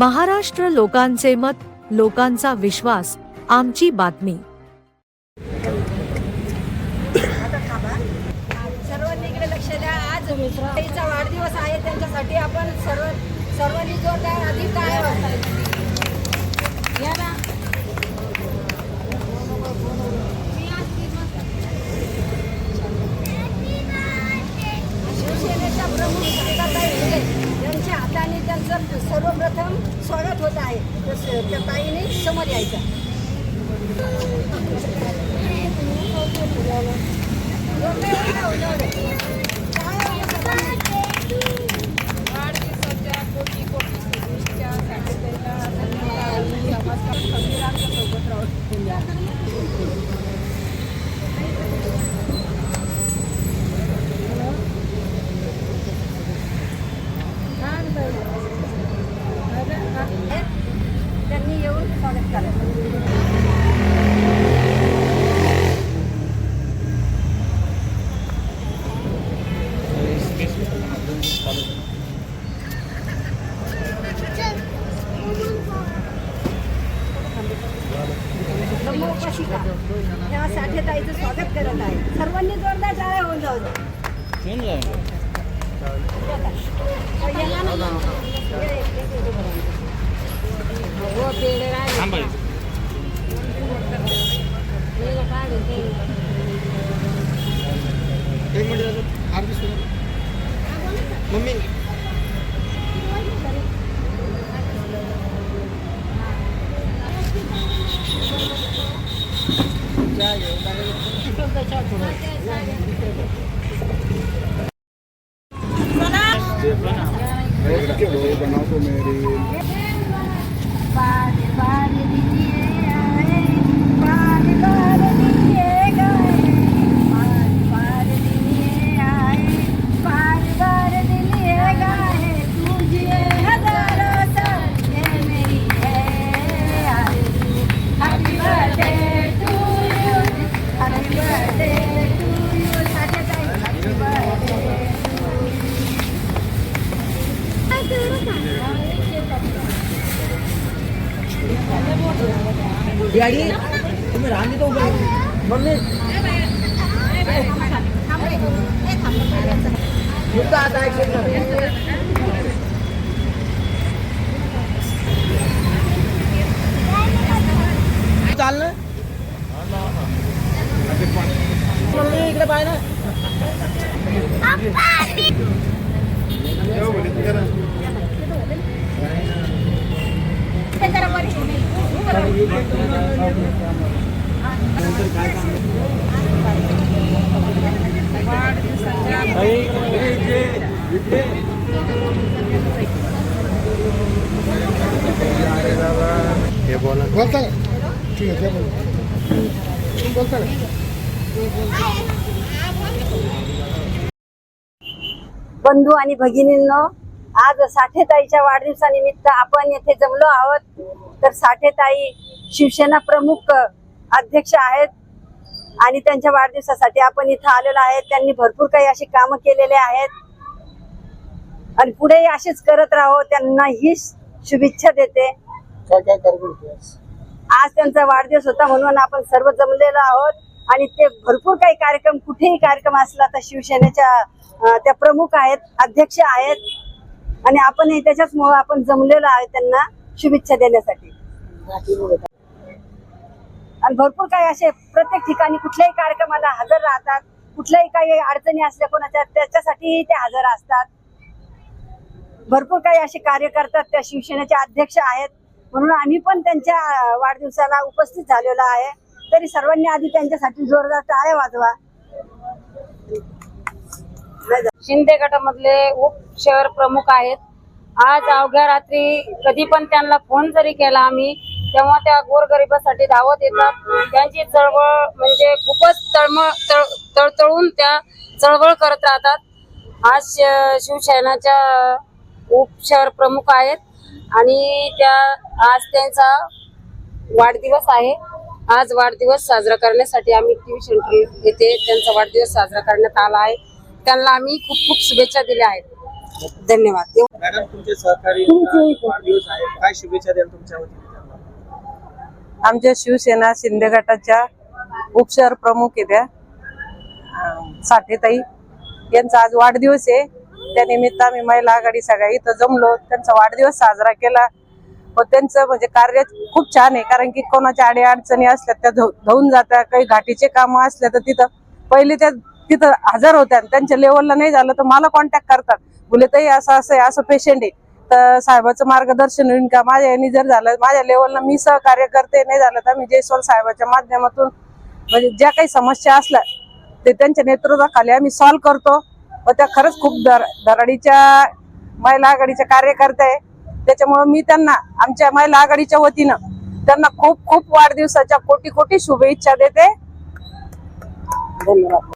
महाराष्ट्र लोकांचे मत लोकांचा विश्वास आमची बातमी. सर्वांनी इकडे लक्ष द्या. आज ताईचा वाढदिवस आहे त्यांच्यासाठी आपण सर्व सर्वांनी जोरदार आधी काय या ना. शिवसेनेच्या प्रमुख यांच्या हाताने त्यांचं सर्व स्वागत होत आहे. तसं त्या ताईने समोर यायचं. वाढदिवसाच्या कोटी कोटी शुभेच्छा साठेताईला धन्यवाद समाजकाम सोबत राहून त्यांनी येऊन स्वागत करायचं ब्रह्मोपासिका साठेताईचं स्वागत करत आहे सर्वांनी जोरदार टाळ्या होऊन जाऊ दे. एक मिनिट. आरती सुरू. मम्मी. बनाओ मेरी પપ્પા દેવા દીજીએ गाडी तुम्ही राहली तो मम्मी. मुद्दा आता चाल ना मम्मी इकडे पाय ना. बोलता ठीक आहे बोलता बंधू आणि भगिनींना आज साठेताईच्या वाढदिवसानिमित्त आपण येथे जमलो आहोत. तर साठेताई शिवसेना प्रमुख अध्यक्ष आहेत आणि त्यांच्या वाढदिवसासाठी आपण इथं आलेलो आहे त्यांनी भरपूर काही अशी कामं केलेले आहेत. आणि पुढेही असेच करत राहो. त्यांना ही शुभेच्छा देते. काय काय आज? त्यांचा वाढदिवस होता म्हणून आपण सर्व जमलेलो आहोत. आणि ते भरपूर काही कार्यक्रम कुठेही कार्यक्रम असला तर शिवसेनेच्या त्या प्रमुख आहेत अध्यक्ष आहेत. आणि आपणही त्याच्याचमुळे आपण जमलेलो आहे त्यांना शुभेच्छा देण्यासाठी. आणि भरपूर काही असे प्रत्येक ठिकाणी कुठल्याही कार्यक्रमाला हजर राहतात. कुठल्याही काही अडचणी असल्या कोणाच्या त्याच्यासाठीही ते हजर असतात. भरपूर काही असे कार्य करतात. त्या शिवसेनेचे अध्यक्ष आहेत. म्हणून आम्ही पण त्यांच्या वाढदिवसाला उपस्थित झालेलो आहे. तरी सर्वांनी आधी त्यांच्यासाठी जोरदार टाळ्या वाजवा. शिंदे गटामधले उप शहर प्रमुख आहेत. आज अवघ्या रात्री कधी पण त्यांना फोन जरी केला आम्ही तेव्हा त्या गोरगरिबासाठी धावत येतात. त्यांची चळवळ म्हणजे खूपच तळमळ तळ तळतळून त्या चळवळ करत राहतात. आज श- शिवसेनाच्या उपशहर प्रमुख आहेत आणि त्या आज त्यांचा वाढदिवस आहे. आज वाढदिवस साजरा करण्यासाठी आम्ही टीव्ही सेंटर येथे त्यांचा वाढदिवस साजरा करण्यात आला आहे. त्यांना आम्ही खूप खूप शुभेच्छा दिल्या आहेत. धन्यवाद. मॅडम तुमचे सहकारी वाढदिवस आहे काय शुभेच्छा द्याल तुमच्या वतीने? त्यांना? आमच्या शिवसेना शिंदे गटाच्या उपशहर प्रमुख आहे त्या. अं, साठेताई. यांचा आज वाढदिवस आहे. त्या निमित्त आम्ही महिला आघाडी सगळ्या इथं जमलो. त्यांचा वाढदिवस साजरा केला. व त्यांचं म्हणजे कार्य खूप छान आहे. कारण की कोणाच्या अडी अडचणी असल्या त्या धु- धावून जात्या. काही घाटीचे कामं असल्या तर तिथं पहिले त्या तिथं हजर होत्या आणि त्यांच्या लेवलला नाही झालं तर मला कॉन्टॅक्ट करतात. बोले ताई असं असं आहे असं पेशंट आहे. तर साहेबाचं मार्गदर्शन होईल का? माझ्या यांनी जर झालं माझ्या लेवलला मी सहकार्य करते नाही झालं तर मी जयस्वाल साहेबाच्या माध्यमातून म्हणजे ज्या काही समस्या असल्या ते त्यांच्या नेतृत्वाखाली आम्ही सॉल्व्ह करतो. व त्या खरंच खूप दर धराडीच्या महिला आघाडीच्या कार्यकर्त्या आहे. त्याच्यामुळे मी त्यांना आमच्या महिला आघाडीच्या वतीनं त्यांना खूप खूप वाढदिवसाच्या कोटी कोटी शुभेच्छा देते. धन्यवाद.